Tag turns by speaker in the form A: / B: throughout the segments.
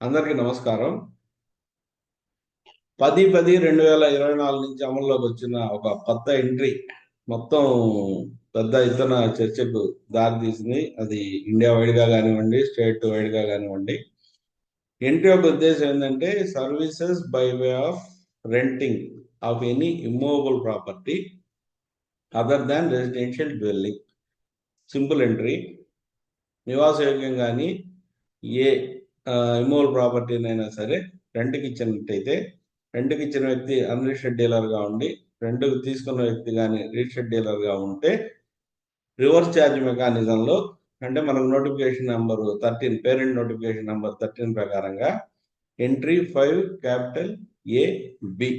A: అందరికీ నమస్కారం. పది పది రెండు వేల ఇరవై నాలుగు నుంచి అమల్లోకి వచ్చిన ఒక కొత్త ఎంట్రీ మొత్తం పెద్ద ఎత్తున చర్చకు దారితీసింది అది ఇండియా వైడ్గా కానివ్వండి స్టేట్ వైడ్గా కానివ్వండి. ఎంట్రీ యొక్క ఉద్దేశం ఏంటంటే services by way of renting of any immovable property other than residential dwelling simple entry నివాసయోగ్యం కానీ ఏ ఇమోల్ ప్రాపర్టీనైనా సరే రెంట్కి ఇచ్చినట్టయితే రెంట్కి ఇచ్చిన వ్యక్తి అన్రిజిస్టర్డ్ డీలర్గా ఉండి రెంట్కి తీసుకున్న వ్యక్తి కానీ రిజిస్టర్డ్ డీలర్గా ఉంటే రివర్స్ ఛార్జ్ మెకానిజంలో అంటే మనకు notification number thirteen parent notification number thirteen ప్రకారంగా entry five capital A B.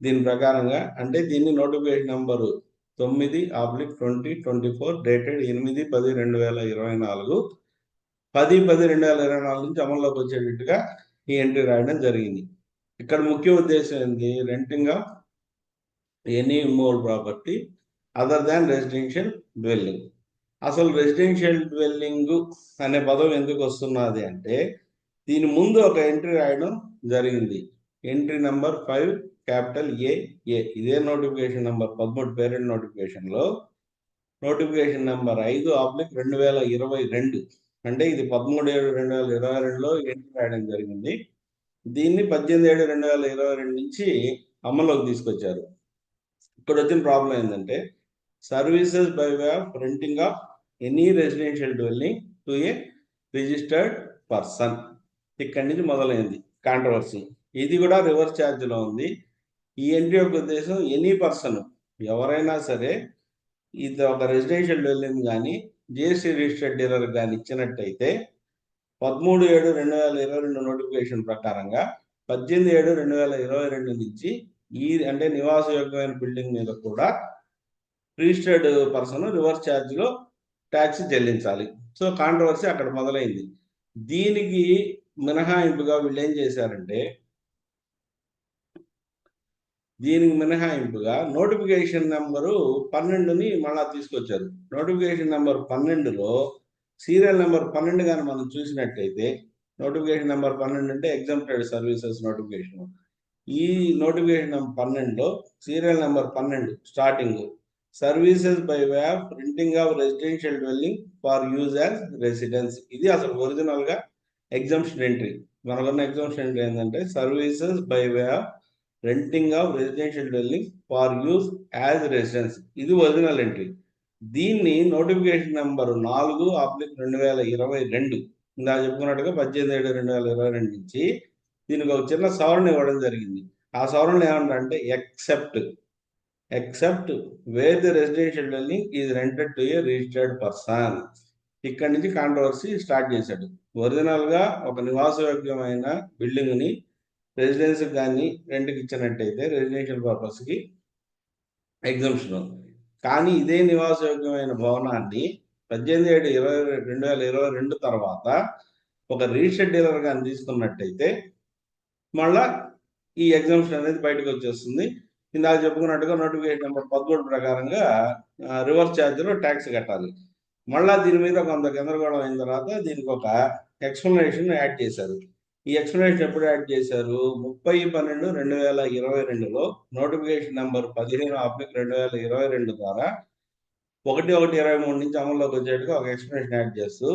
A: దీని ప్రకారంగా అంటే దీన్ని నోటిఫికేషన్ నెంబరు తొమ్మిది oblique twenty twenty four dated ఎనిమిది పది రెండు వేల ఇరవై నాలుగు పది పది రెండు వేల ఇరవై నాలుగు నుంచి అమల్లోకి వచ్చేటట్టుగా ఈ ఎంట్రీ రాయడం జరిగింది. ఇక్కడ ముఖ్య ఉద్దేశం ఏంది? Renting of any more property other than residential dwelling అసలు రెసిడెన్షియల్ డ్వెల్లింగ్ అనే పదం ఎందుకు వస్తున్నది అంటే దీని ముందు ఒక ఎంట్రీ రాయడం జరిగింది. Entry number five capital A A ఇదే నోటిఫికేషన్ నెంబర్ పదమూడు పేరెంట్ నోటిఫికేషన్లో నోటిఫికేషన్ నెంబర్ ఐదు ఆబ్లిక్ రెండు వేల ఇరవై రెండు. అంటే ఇది పదమూడు ఏడు రెండు వేల ఇరవై రెండులో ఎంట్రీ రాయడం జరిగింది? దీన్ని పద్దెనిమిది ఏడు రెండు వేల ఇరవై రెండు నుంచి అమల్లోకి తీసుకొచ్చారు. ఇక్కడ వచ్చిన ప్రాబ్లం ఏంటంటే services by way of renting of any residential dwelling to a registered person ఇక్కడి నుంచి మొదలైంది. కాంట్రవర్సీ ఇది కూడా రివర్స్ ఛార్జ్లో ఉంది. ఈ ఎంట్రీ యొక్క ఉద్దేశం ఎనీ పర్సన్ ఎవరైనా సరే ఇది ఒక రెసిడెన్షియల్ డ్వెల్లింగ్ కానీ జిఎస్టీ రిజిస్టర్డ్ డీలర్ కానీ ఇచ్చినట్టయితే పదమూడు ఏడు రెండు వేల ఇరవై రెండు నోటిఫికేషన్ ప్రకారంగా పద్దెనిమిది ఏడు రెండు వేల ఇరవై రెండు నుంచి ఈ అంటే నివాస యోగ్యమైన బిల్డింగ్ మీద కూడా రిజిస్టర్డ్ పర్సన్ రివర్స్ ఛార్జ్లో ట్యాక్స్ చెల్లించాలి. సో కాంట్రవర్సీ అక్కడ మొదలైంది. దీనికి మినహాయింపుగా వీళ్ళు ఏం చేశారంటే దీనికి మినహాయింపుగా నోటిఫికేషన్ నెంబరు పన్నెండుని మళ్ళా తీసుకొచ్చారు. నోటిఫికేషన్ నెంబర్ పన్నెండులో సీరియల్ నెంబర్ పన్నెండు కానీ మనం చూసినట్టయితే నోటిఫికేషన్ నెంబర్ పన్నెండు అంటే ఎగ్జామ్టెడ్ సర్వీసెస్ నోటిఫికేషన్. ఈ నోటిఫికేషన్ నెంబర్ పన్నెండులో సీరియల్ నెంబర్ పన్నెండు starting. Services by way of printing of residential dwelling for use as residence. ఇది అసలు ఒరిజినల్గా ఎగ్జామ్షన్ ఎంట్రీ. మనకున్న ఎగ్జామ్షన్ ఎంట్రీ ఏంటంటే services by way of renting of residential building for use as residence ఇది original entry దీన్ని notification number నాలుగు oblique రెండు వేల ఇరవై రెండు. ఇందా చెప్పుకున్నట్టుగా పద్దెనిమిది ఏడు రెండు వేల ఇరవై రెండు నుంచి దీనికి ఒక చిన్న సవరణ ఇవ్వడం జరిగింది. ఆ సవరణ ఏమంటే except except where the residential building is rented to a registered person ఇక్కడి నుంచి కాంట్రవర్సీ స్టార్ట్ చేశాడు. ఒరిజినల్గా ఒక నివాసయోగ్యమైన బిల్డింగ్ని రెసిడెన్స్ కానీ రెంట్కి ఇచ్చినట్టయితే రెసిడెన్షియల్ పర్పస్కి ఎగ్జామ్షన్ కానీ ఇదే నివాసయోగ్యమైన భవనాన్ని పద్దెనిమిది ఏడు ఇరవై రెండు వేల ఇరవై రెండు తర్వాత ఒక రిజిస్టర్డ్ డీలర్ కానీ తీసుకున్నట్టయితే మళ్ళా ఈ ఎగ్జామ్షన్ అనేది బయటకు వచ్చేస్తుంది. ఇందాక చెప్పుకున్నట్టుగా నోటిఫికేషన్ నెంబర్ పదమూడు ప్రకారంగా రివర్స్ ఛార్జ్లో ట్యాక్స్ కట్టాలి. మళ్ళా దీని మీద కొంత గందరగోళం అయిన తర్వాత దీనికి ఒక ఎక్స్ప్లెనేషన్ యాడ్ చేశారు. ఈ ఎక్స్ప్లెనేషన్ ఎప్పుడు యాడ్ చేశారు? ముప్పై పన్నెండు రెండు వేల ఇరవై రెండులో. నోటిఫికేషన్ నెంబర్ పదిహేను ఆబ్లిక్ రెండు వేల ఇరవై రెండు ద్వారా ఒకటి ఒకటి ఇరవై మూడు నుంచి అమల్లోకి వచ్చేట్టుగా ఒక ఎక్స్ప్లెనేషన్ యాడ్ చేస్తూ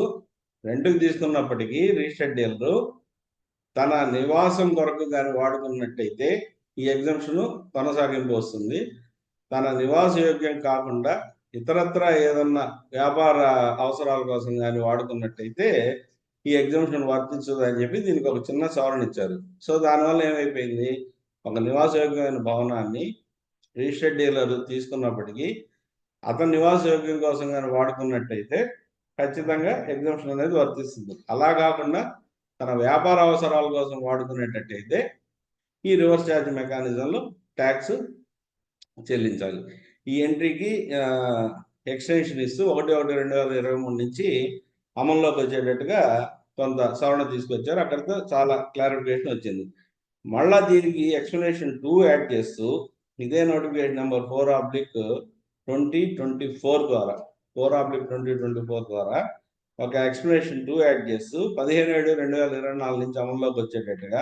A: రెంట్కి తీసుకున్నప్పటికీ రిజిస్టర్డ్ డీలరు తన నివాసం కొరకు కానీ వాడుకున్నట్టయితే ఈ ఎగ్జామ్షన్ కొనసాగింపు వస్తుంది. తన నివాస యోగ్యం కాకుండా ఇతరత్ర ఏదన్నా వ్యాపార అవసరాల కోసం కానీ వాడుకున్నట్టయితే ఈ ఎగ్జామ్షన్ వర్తించదు అని చెప్పి దీనికి ఒక చిన్న సవరణ ఇచ్చారు. సో దానివల్ల ఏమైపోయింది? ఒక నివాసయోగ్యమైన భవనాన్ని రిజిస్టర్డ్ డీలర్ తీసుకున్నప్పటికీ అతను నివాసయోగ్యం కోసం కానీ వాడుకున్నట్టయితే ఖచ్చితంగా ఎగ్జామ్షన్ అనేది వర్తిస్తుంది. అలా కాకుండా తన వ్యాపార అవసరాల కోసం వాడుకునేటట్టయితే ఈ రివర్స్ ఛార్జ్ మెకానిజంలో ట్యాక్స్ చెల్లించాలి. ఈ ఎంట్రీకి ఎక్స్టెన్షన్ ఇస్తూ ఒకటి ఒకటి రెండు వేల ఇరవై మూడు నుంచి అమల్లోకి వచ్చేటట్టుగా కొంత సవరణ తీసుకొచ్చారు. అక్కడితో చాలా క్లారిఫికేషన్ వచ్చింది. మళ్ళా దీనికి ఎక్స్ప్లెనేషన్ టూ యాడ్ చేస్తూ ఇదే notification number four oblique twenty twenty four ద్వారా four oblique twenty twenty four ద్వారా ఒక ఎక్స్ప్లెనేషన్ టూ యాడ్ చేస్తూ పదిహేను ఏడు రెండు వేల ఇరవై నాలుగు నుంచి అమల్లోకి వచ్చేటట్టుగా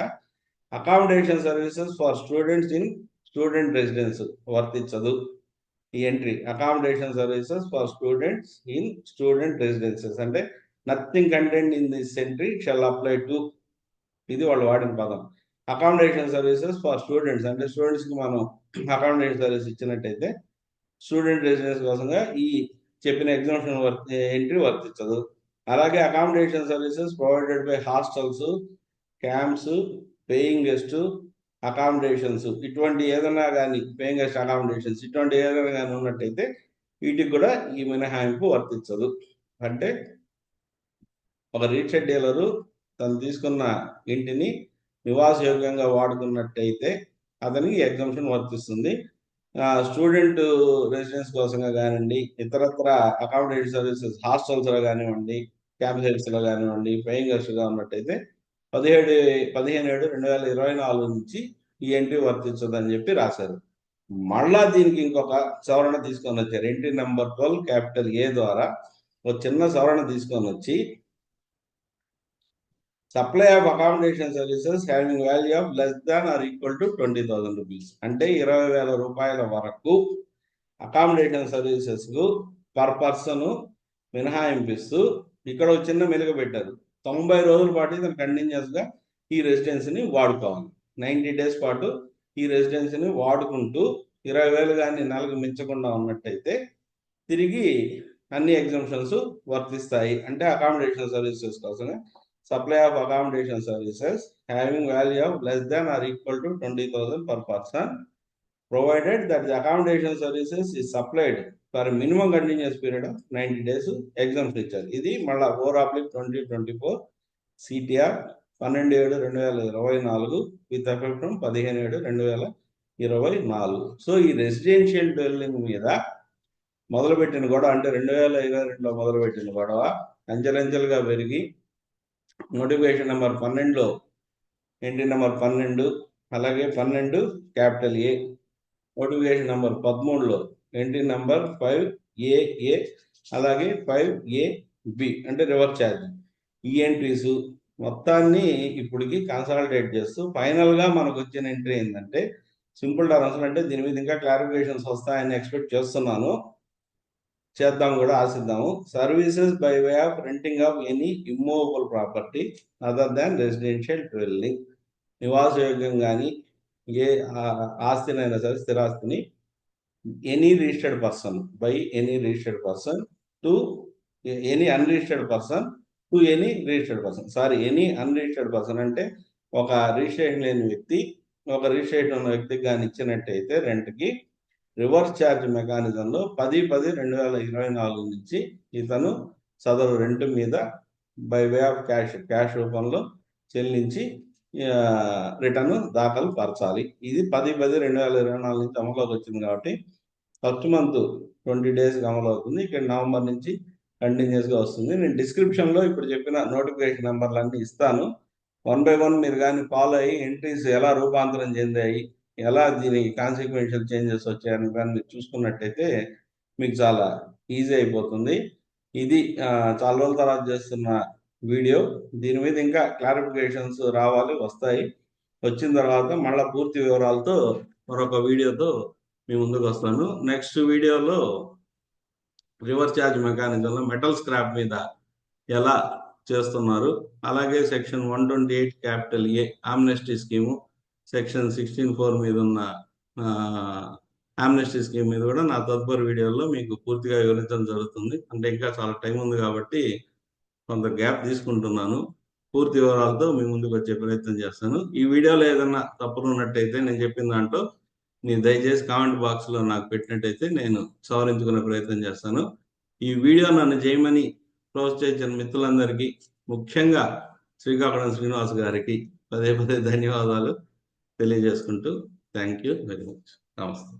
A: accommodation services for students in student residence వర్తించదు. ఈ entry accommodation services for students in student residences అంటే nothing content in this entry shall apply to ఇది వాళ్ళు వాడిన పదం. అకామిడేషన్ సర్వీసెస్ ఫర్ స్టూడెంట్స్ అంటే స్టూడెంట్స్కి మనం అకామిడేషన్ సర్వీస్ ఇచ్చినట్టయితే స్టూడెంట్ రెసిడెన్స్ కోసంగా ఈ చెప్పిన ఎగ్జామ్షన్ వర్క్ ఎంట్రీ వర్తించదు. అలాగే accommodation services provided by hostels camps paying guest accommodations ఇటువంటి ఏదైనా కానీ పేయింగ్ గెస్ట్ అకామిడేషన్స్ ఇటువంటి ఏదైనా కానీ ఉన్నట్టయితే వీటికి కూడా ఈ మినహాయింపు వర్తించదు. అంటే ఒక రీచెడ్ డీలరు తను తీసుకున్న ఇంటిని నివాసయోగ్యంగా వాడుకున్నట్టయితే అతనికి ఎగ్జామ్షన్ వర్తిస్తుంది. స్టూడెంట్ రెసిడెన్స్ కోసంగా కానివ్వండి ఇతరత్ర అకామిడేషన్ సర్వీసెస్ హాస్టల్స్లో కానివ్వండి క్యాంపసైట్స్లో కానివ్వండి పేయింగ్ గెస్ట్గా ఉన్నట్టయితే పదిహేడు పదిహేను ఏడు రెండు వేల ఇరవై నాలుగు నుంచి ఈ ఎంట్రీ వర్తించదని చెప్పి రాశారు. మళ్ళా దీనికి ఇంకొక సవరణ తీసుకొని వచ్చారు. Entry number twelve capital A ద్వారా ఒక చిన్న సవరణ తీసుకొని వచ్చి supply of accommodation services having value of less than or equal to twenty thousand rupees అంటే ఇరవై వేల రూపాయల వరకు అకామిడేషన్ సర్వీసెస్కు పర్ పర్సన్ మినహాయింపిస్తూ ఇక్కడ ఒక చిన్న మెలుగు పెట్టారు. తొంభై రోజుల పాటు ఇతను కంటిన్యూస్గా ఈ రెసిడెన్సీని వాడుకోవాలి. నైంటీ డేస్ పాటు ఈ రెసిడెన్సీని వాడుకుంటూ ఇరవై వేలు కానీ నెలకు మించకుండా ఉన్నట్టయితే తిరిగి అన్ని ఎగ్జామ్షన్స్ వర్తిస్తాయి. అంటే అకామిడేషన్ సర్వీసెస్ కోసమే supply of accommodation services having value of less than or equal to twenty thousand per person provided that the accommodation services ఈ supplied for minimum continuous period of ninety days exams ఇచ్చారు ఇది మళ్ళీ four oblique twenty twenty four CTR పన్నెండు ఏడు రెండు వేల ఇరవై నాలుగు విత్ ఎఫెక్ట్ ఫ్రమ్ పదిహేను ఏడు రెండు వేల ఇరవై నాలుగు. సో ఈ రెసిడెన్షియల్ డ్వెల్లింగ్ మీద మొదలుపెట్టిన గొడవ అంటే రెండు వేల ఇరవై రెండులో మొదలుపెట్టిన గొడవ అంచెలంచెలుగా పెరిగి నోటిఫికేషన్ నెంబర్ పన్నెండులో ఎంట్రీ నెంబర్ పన్నెండు అలాగే పన్నెండు క్యాపిటల్ ఏ. నోటిఫికేషన్ నెంబర్ పదమూడులో ఎంట్రీ నెంబర్ ఫైవ్ ఏ అలాగే ఫైవ్ ఏ బి అంటే రివర్స్ ఛార్జ్. ఈ ఎంట్రీస్ మొత్తాన్ని ఇప్పటికి కన్సాలిడేట్ చేస్తూ ఫైనల్గా మనకు వచ్చిన ఎంట్రీ ఏంటంటే సింపుల్ టర్మ్స్ అంటే దీని మీద ఇంకా క్లారిఫికేషన్స్ వస్తాయని ఎక్స్పెక్ట్ చేస్తున్నాను. చేద్దాం కూడా ఆశిద్దాము. Services by way of renting of any immovable property other than residential dwelling నివాసయోగ్యం కానీ ఏ ఆస్తినైనా సరే స్థిరాస్తిని any registered person by any registered person to any unregistered person to any registered person sorry any unregistered person అంటే ఒక registration లేని వ్యక్తి ఒక రిజిస్ట్రేషన్ ఉన్న వ్యక్తికి కానీ ఇచ్చినట్టయితే రెంట్కి రివర్స్ ఛార్జ్ మెకానిజంలో పది పది రెండు వేల ఇరవై నాలుగు నుంచి ఇతను సదరు రెంట్ మీద by way of cash cash రూపంలో చెల్లించి రిటర్న్ దాఖలు పరచాలి. ఇది పది పది రెండు వేల ఇరవై నాలుగు నుంచి అమలులోకి వచ్చింది కాబట్టి ఫస్ట్ మంత్ ట్వంటీ డేస్కి అమలు అవుతుంది. ఇక్కడ నవంబర్ నుంచి కంటిన్యూస్గా వస్తుంది. నేను డిస్క్రిప్షన్లో ఇప్పుడు చెప్పిన నోటిఫికేషన్ నెంబర్లన్నీ ఇస్తాను. వన్ బై వన్ మీరు కానీ ఫాలో అయ్యి ఎంట్రీస్ ఎలా రూపాంతరం చెందాయి ఎలా దీనికి కాన్సిక్వెన్షియల్ చేంజెస్ వచ్చాయని కానీ మీరు చూసుకున్నట్టయితే మీకు చాలా ఈజీ అయిపోతుంది. ఇది చాలా రోజుల తర్వాత చేస్తున్న వీడియో. దీని మీద ఇంకా క్లారిఫికేషన్స్ రావాలి వస్తాయి. వచ్చిన తర్వాత మళ్ళీ పూర్తి వివరాలతో మరొక వీడియోతో మీ ముందుకు వస్తాను. నెక్స్ట్ వీడియోలో రివర్స్ ఛార్జ్ మెకానిజంలో మెటల్ స్క్రాప్ మీద ఎలా చేస్తున్నారు. అలాగే section one twenty eight capital A amnesty scheme section sixteen four మీద ఉన్న ఆమ్నెస్టీ స్కీమ్ మీద కూడా నా తదుపరి వీడియోలో మీకు పూర్తిగా వివరించడం జరుగుతుంది. అంటే ఇంకా చాలా టైం ఉంది కాబట్టి కొంత గ్యాప్ తీసుకుంటున్నాను. పూర్తి వివరాలతో మీ ముందుకు వచ్చే ప్రయత్నం చేస్తాను. ఈ వీడియోలో ఏదైనా తప్పులు ఉన్నట్టయితే నేను చెప్పిన దాంట్లో మీరు దయచేసి కామెంట్ బాక్స్లో నాకు పెట్టినట్టయితే నేను సవరించుకునే ప్రయత్నం చేస్తాను. ఈ వీడియో నన్ను చేయమని ప్రోత్సహించిన మిత్రులందరికీ ముఖ్యంగా శ్రీకాకుళం శ్రీనివాస్ గారికి పదే పదే ధన్యవాదాలు. తెలియజేసుకుంటూ థ్యాంక్ యూ వెరీ మచ్ నమస్తే.